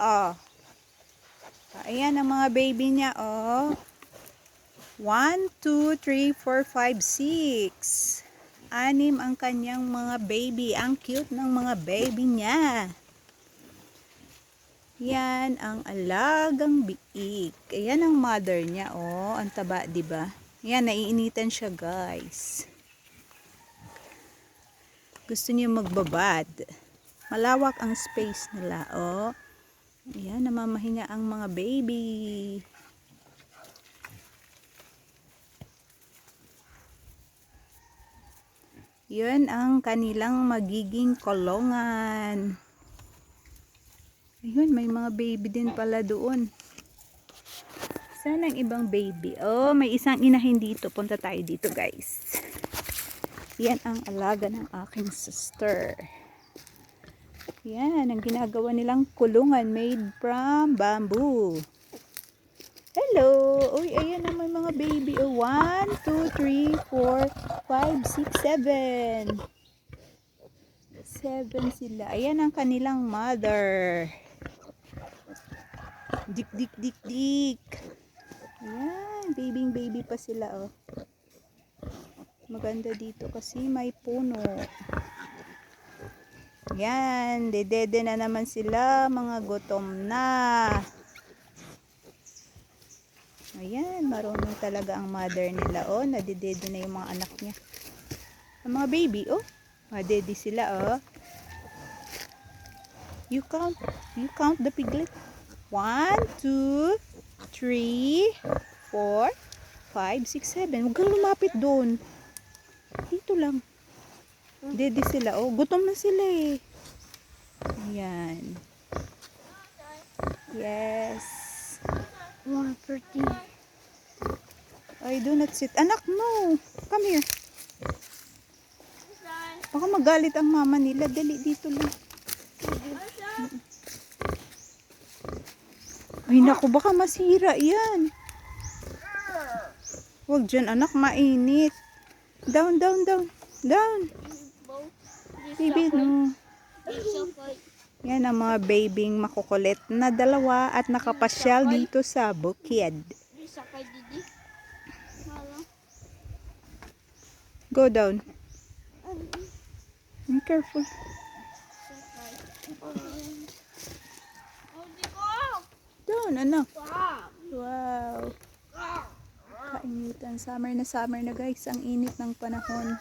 Oh. Ayan ang mga baby niya, oh. 1, 2, 3, 4, 5, 6. Anim ang kanyang mga baby. Ang cute ng mga baby niya. Yan ang alagang biik. Ayan ang mother niya, oh. Ang taba, di ba? Yan, naiinitan siya, guys. Gusto niya magbabad. Malawak ang space nila, oh. Ayan, namamahinga ang mga baby. Yun ang kanilang magiging kolongan. Ayun, may mga baby din pala doon. Saan ang ibang baby? Oh, may isang inahin dito. Punta tayo dito, guys. Yan ang alaga ng aking sister. Yan, ang ginagawa nilang kulungan made from bamboo. Hello! Uy, ayan na may mga baby. Oh, 1, 2, 3, 4, 5, 6, 7. 7 sila. Ayan ang kanilang mother. Dik, dik, dik, dik. Ayan, babying baby pa sila, oh. Maganda dito kasi may puno. Yan, dedede na naman sila, mga gutom na. Ayan, marunong talaga ang mother nila. Oh, nadedede na yung mga anak niya. Ang mga baby, oh. Madede sila, oh. You count, you count the piglet. One, two, three, four, five, six, seven. Huwag kang lumapit doon. Dito lang. Dede sila. Oh, gutom na sila eh. Ayan. Yes. One thirty. I do not sit. Anak, no. Come here. Baka magalit ang mama nila. Dali dito lang. Ay, naku, baka masira yan. Huwag dyan, anak. Mainit. Down, down, down. Down. Baby, no. Yan ang mga babing makukulit na dalawa at nakapasyal dito sa bukid. Go down. Be careful. Down. Wow. Wow. Kainitan. Summer na summer na guys. Ang init ng panahon.